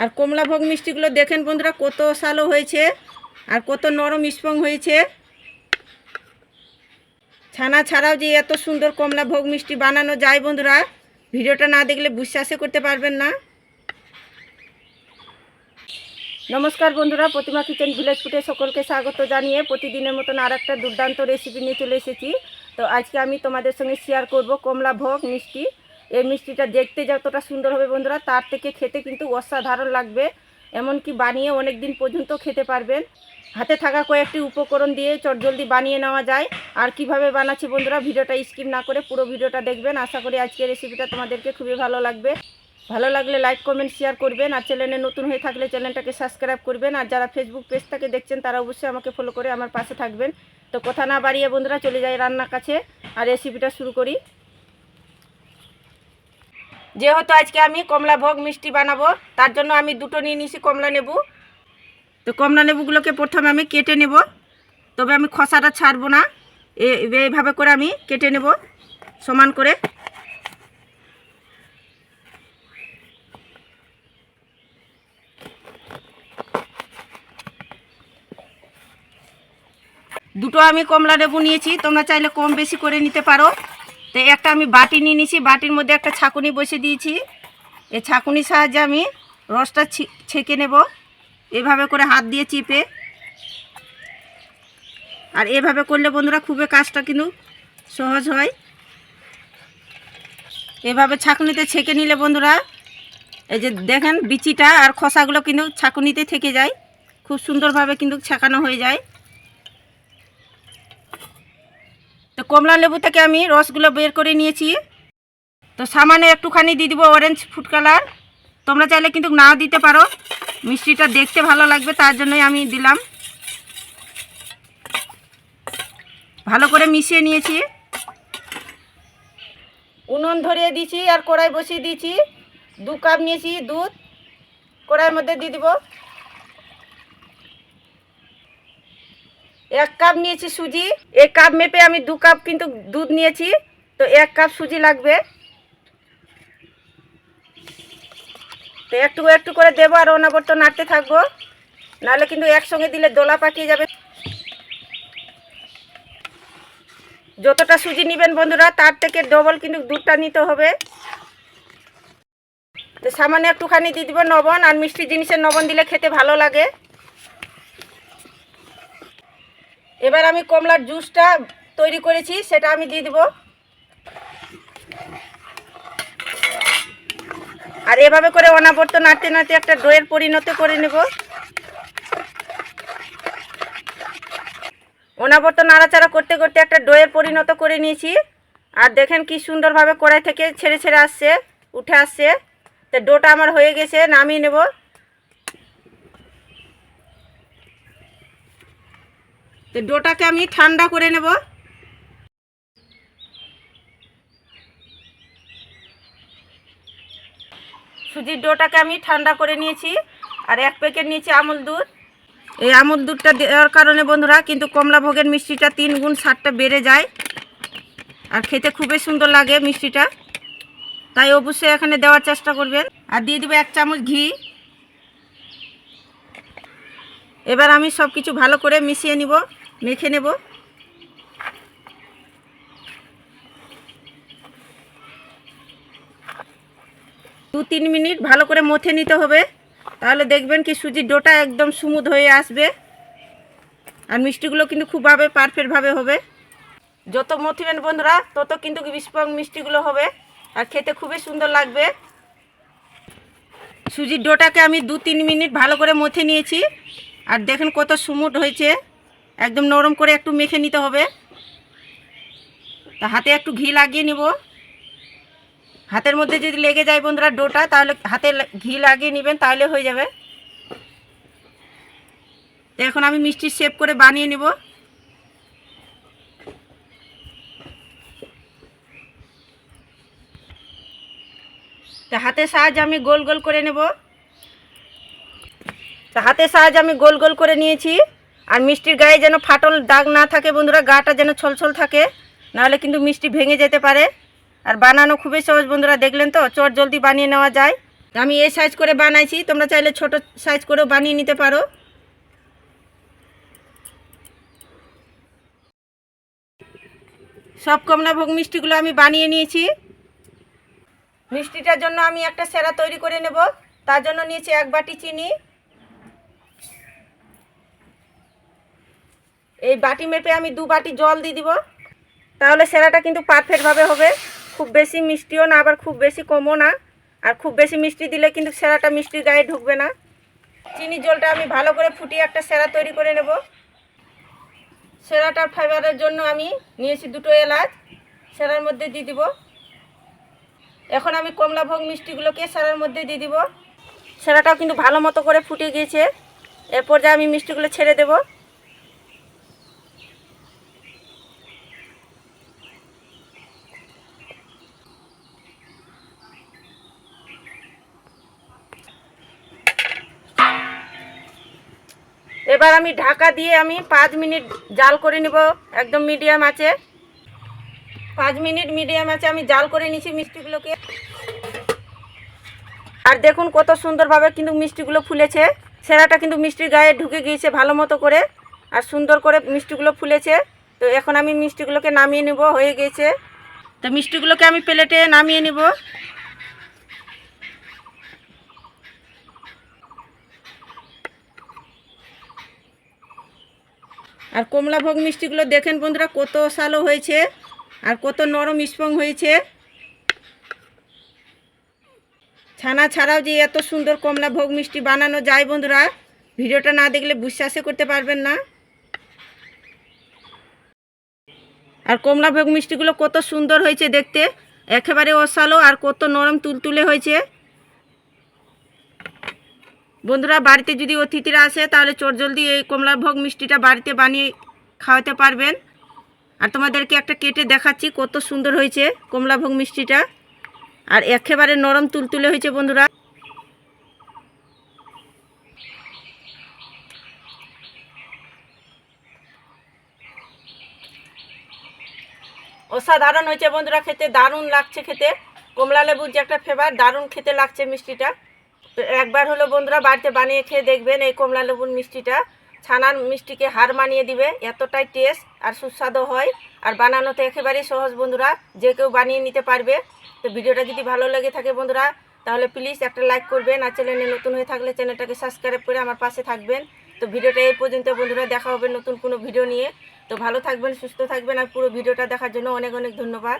আর কমলাভোগ মিষ্টিগুলো দেখেন বন্ধুরা কত সালো হয়েছে আর কত নরম স্পং হয়েছে। ছানা ছাড়াও যে এত সুন্দর কমলাভোগ মিষ্টি বানানো যায় বন্ধুরা, ভিডিওটা না দেখলে বিশ্বাসই করতে পারবেন না। নমস্কার বন্ধুরা, প্রতিমা কিচেন ভিলেজ ফুটে সকলকে স্বাগত জানিয়ে প্রতিদিনের মতন আর একটা দুর্দান্ত রেসিপি নিয়ে চলে এসেছি। তো আজকে আমি তোমাদের সঙ্গে শেয়ার করব কমলা ভোগ মিষ্টি। এই মিষ্টিটা দেখতে যতটা সুন্দর হবে বন্ধুরা, তার থেকে খেতে কিন্তু অসাধারণ লাগবে। এমনকি বানিয়ে অনেক দিন পর্যন্ত খেতে পারবেন। হাতে থাকা কয়েকটি উপকরণ দিয়ে চটজলদি বানিয়ে নেওয়া যায়। আর কীভাবে বানাচ্ছি বন্ধুরা, ভিডিওটা স্কিপ না করে পুরো ভিডিওটা দেখবেন। আশা করি আজকের রেসিপিটা তোমাদেরকে খুবই ভালো লাগবে। ভালো লাগলে লাইক কমেন্ট শেয়ার করবেন। আর চ্যানেলে নতুন হয়ে থাকলে চ্যানেলটাকে সাবস্ক্রাইব করবেন। আর যারা ফেসবুক পেজটাকে দেখছেন, তারা অবশ্যই আমাকে ফলো করে আমার পাশে থাকবেন। তো কথা না বাড়িয়ে বন্ধুরা, চলে যাই রান্নার কাছে। আর রেসিপিটা শুরু করি। যেহেতু আজকে আমি কমলা ভোগ মিষ্টি বানাবো, তার জন্য আমি দুটো নিয়ে নিয়েছি কমলা লেবু তো কমলা লেবুগুলোকে প্রথমে আমি কেটে নেব, তবে আমি খসাটা ছাড়বো না। এইভাবে করে আমি কেটে নেব, সমান করে। দুটো আমি কমলা লেবু নিয়েছি, তোমরা চাইলে কম বেশি করে নিতে পারো। তো একটা আমি বাটি নিয়ে নিয়েছি বাটির মধ্যে একটা ছাকুনি বসে দিয়েছি। এই ছাকুনির সাহায্যে আমি রসটা ছেঁকে নেব। এভাবে করে হাত দিয়ে চিপে। আর এভাবে করলে বন্ধুরা খুবই কাজটা কিন্তু সহজ হয়। এভাবে ছাকুনিতে ছেঁকে নিলে বন্ধুরা, এই যে দেখেন বিচিটা আর খোসাগুলো কিন্তু ছাকুনিতে থেকে যায়। খুব সুন্দরভাবে কিন্তু ছাকানো হয়ে যায় তো কমলা লেবু থেকে আমি রসগুলো বের করে নিয়েছি। তো সামান্য একটুখানি দিয়ে দিব অরেঞ্জ ফুড কালার তোমরা চাইলে কিন্তু নাও দিতে পারো। মিষ্টিটা দেখতে ভালো লাগবে, তার জন্যই আমি দিলাম। ভালো করে মিশিয়ে নিয়েছি। উনুন ধরিয়ে দিয়েছি আর কড়াই বসিয়ে দিয়েছি। দু কাপ নিয়েছি দুধ। কড়াইয়ের মধ্যে দিয়ে দিব। এক কাপ নিয়েছি সুজি এক কাপ মেপে আমি দু কাপ কিন্তু দুধ নিয়েছি, তো এক কাপ সুজি লাগবে। তো একটু একটু করে দেবো আর অনাবর্ত নাড়তে থাকব, নাহলে কিন্তু একসঙ্গে দিলে দোলা পাকিয়ে যাবে। যতটা সুজি নেবেন বন্ধুরা, তার থেকে ডবল কিন্তু দুধটা নিতে হবে। তো সামান্য একটুখানি দিয়ে দিব লবণ আর মিষ্টি জিনিসের লবণ দিলে খেতে ভালো লাগে। এবার আমি কমলার জুসটা তৈরি করেছি, সেটা আমি দিয়ে দিব। আর এভাবে করে অনাবর্ত নাড়তে নাড়তে একটা দইয়ের পরিণত করে নেব। অনাবর্ত নাড়াচাড়া করতে করতে একটা দইয়ের পরিণত করে নিয়েছি। আর দেখেন কি সুন্দরভাবে কড়াই থেকে ছেড়ে ছেড়ে আসছে, উঠে আসছে। তো ডোটা আমার হয়ে গেছে, নামিয়ে নেব। তো ডোটাকে আমি ঠান্ডা করে নেব। সুজির ডোটাকে আমি ঠান্ডা করে নিয়েছি আর এক প্যাকেট নিয়েছি আমুল দুধ। এই আমুল দুধটা দেওয়ার কারণে বন্ধুরা কিন্তু কমলা ভোগের মিষ্টিটা তিন গুণ স্বাদটা বেড়ে যায় আর খেতে খুবই সুন্দর লাগে মিষ্টিটা। তাই অবশ্যই এখানে দেওয়ার চেষ্টা করবেন। আর দিয়ে দেবো এক চামচ ঘি। এবার আমি সব কিছু ভালো করে মিশিয়ে নিব। মেখে নেব। দু তিন মিনিট ভালো করে মথে নিতে হবে। তাহলে দেখবেন কি সুজির ডোটা একদম স্মুথ হয়ে আসবে। আর মিষ্টিগুলো কিন্তু খুবভাবে পারফেক্টভাবে হবে। যত মথিবেন বন্ধুরা, তত কিন্তু বিস্পং মিষ্টিগুলো হবে। আর খেতে খুবই সুন্দর লাগবে। সুজির ডোটাকে আমি দু তিন মিনিট ভালো করে মথে নিয়েছি। আর দেখেন কত সুমুট হয়েছে। একদম নরম করে একটু মেখে নিতে হবে। তা হাতে একটু ঘি লাগিয়ে নিব। হাতের মধ্যে যদি লেগে যায় বন্ধুরা ডোটা, তাহলে হাতে ঘি লাগিয়ে নেবেন, তাহলে হয়ে যাবে। এখন আমি মিষ্টির শেপ করে বানিয়ে নিব। তা হাতের সাহায্যে আমি গোল গোল করে নেব। তা হাতের সাহায্যে আমি গোল গোল করে নিয়েছি। আর মিষ্টির গায়ে যেন ফাটল দাগ না থাকে, বন্ধুরা, গাটা যেন ছলছল থাকে, নাহলে কিন্তু মিষ্টি ভেঙে যেতে পারে। আর বানানো খুবই সহজ, বন্ধুরা, দেখলেন তো? চট জলদি বানিয়ে নেওয়া যায়। আমি এই সাইজ করে বানাইছি, তোমরা চাইলে ছোট সাইজ করেও বানিয়ে নিতে পারো। সব কমলাভোগ মিষ্টিগুলো আমি বানিয়ে নিয়েছি। মিষ্টিটার জন্য আমি একটা সেরা তৈরি করে নেব। তার জন্য নিয়েছি এক বাটি চিনি। এই বাটি মেপে আমি দু বাটি জল দিয়ে দিব। তাহলে সেরাটা কিন্তু পারফেক্টভাবে হবে। খুব বেশি মিষ্টিও না, আবার খুব বেশি কমও না। আর খুব বেশি মিষ্টি দিলে কিন্তু সেরাটা মিষ্টির গায়ে ঢুকবে না। চিনি জলটা আমি ভালো করে ফুটিয়ে একটা সেরা তৈরি করে নেব। সেরাটার ফাইবারের জন্য আমি নিয়েছি দুটো এলাচ। সেরার মধ্যে দিয়ে দিব। এখন আমি কমলাভোগ মিষ্টিগুলোকে সেরার মধ্যে দিয়ে দিব। সেরাটাও কিন্তু ভালো মতো করে ফুটে গিয়েছে। এরপর যে আমি মিষ্টিগুলো ছেড়ে দেবো। এবার আমি ঢাকা দিয়ে আমি পাঁচ মিনিট জাল করে নিব, একদম মিডিয়াম আছে। পাঁচ মিনিট মিডিয়াম আছে, আমি জাল করে নিছি মিষ্টিগুলোকে। আর দেখুন কত সুন্দরভাবে কিন্তু মিষ্টিগুলো ফুলেছে। সেরাটা কিন্তু মিষ্টির গায়ে ঢুকে গিয়েছে ভালো মতো করে, আর সুন্দর করে মিষ্টিগুলো ফুলেছে। তো এখন আমি মিষ্টিগুলোকে নামিয়ে নেব, হয়ে গেছে তো মিষ্টিগুলোকে আমি প্লেটে নামিয়ে নেব। আর কমলাভোগ মিষ্টিগুলো দেখেন বন্ধুরা, কত সালো হয়েছে আর কত নরম স্পং হয়েছে। ছানা ছাড়াও যে এত সুন্দর কমলাভোগ মিষ্টি বানানো যায় বন্ধুরা, ভিডিওটা না দেখলে বিশ্বাসই করতে পারবেন না। আর কমলাভোগ মিষ্টিগুলো কত সুন্দর হয়েছে দেখতে, একেবারে অসালো আর কত নরম তুলতুলে হয়েছে। বন্ধুরা, বাড়িতে যদি অতিথিরা আসে, তাহলে চটজলদি এই কমলাভোগ মিষ্টিটা বাড়িতে বানিয়ে খাওয়াতে পারবেন। আর তোমাদেরকে একটা কেটে দেখাচ্ছি, কত সুন্দর হয়েছে কমলাভোগ মিষ্টিটা। আর একেবারে নরম তুলতুলে হয়েছে বন্ধুরা। অসাধারণ হয়েছে বন্ধুরা খেতে, দারুণ লাগছে খেতে। কমলা লেবুর যে একটা ফেভার দারুণ খেতে লাগছে মিষ্টিটা। তো একবার হলো বন্ধুরা বাড়িতে বানিয়ে খেয়ে দেখবেন এই কমলা লেবুর মিষ্টিটা। ছানার মিষ্টিকে হার মানিয়ে দিবে, এতটাই টেস্ট আর সুস্বাদু হয়। আর বানানোতে একেবারেই সহজ বন্ধুরা, যে কেউ বানিয়ে নিতে পারবে। তো ভিডিওটা যদি ভালো লেগে থাকে বন্ধুরা, তাহলে প্লিজ একটা লাইক করবেন আর চ্যানেলে নতুন হয়ে থাকলে চ্যানেলটাকে সাবস্ক্রাইব করে আমার পাশে থাকবেন। তো ভিডিওটা এই পর্যন্ত বন্ধুরা, দেখা হবে নতুন কোনো ভিডিও নিয়ে। তো ভালো থাকবেন, সুস্থ থাকবেন আর পুরো ভিডিওটা দেখার জন্য অনেক অনেক ধন্যবাদ।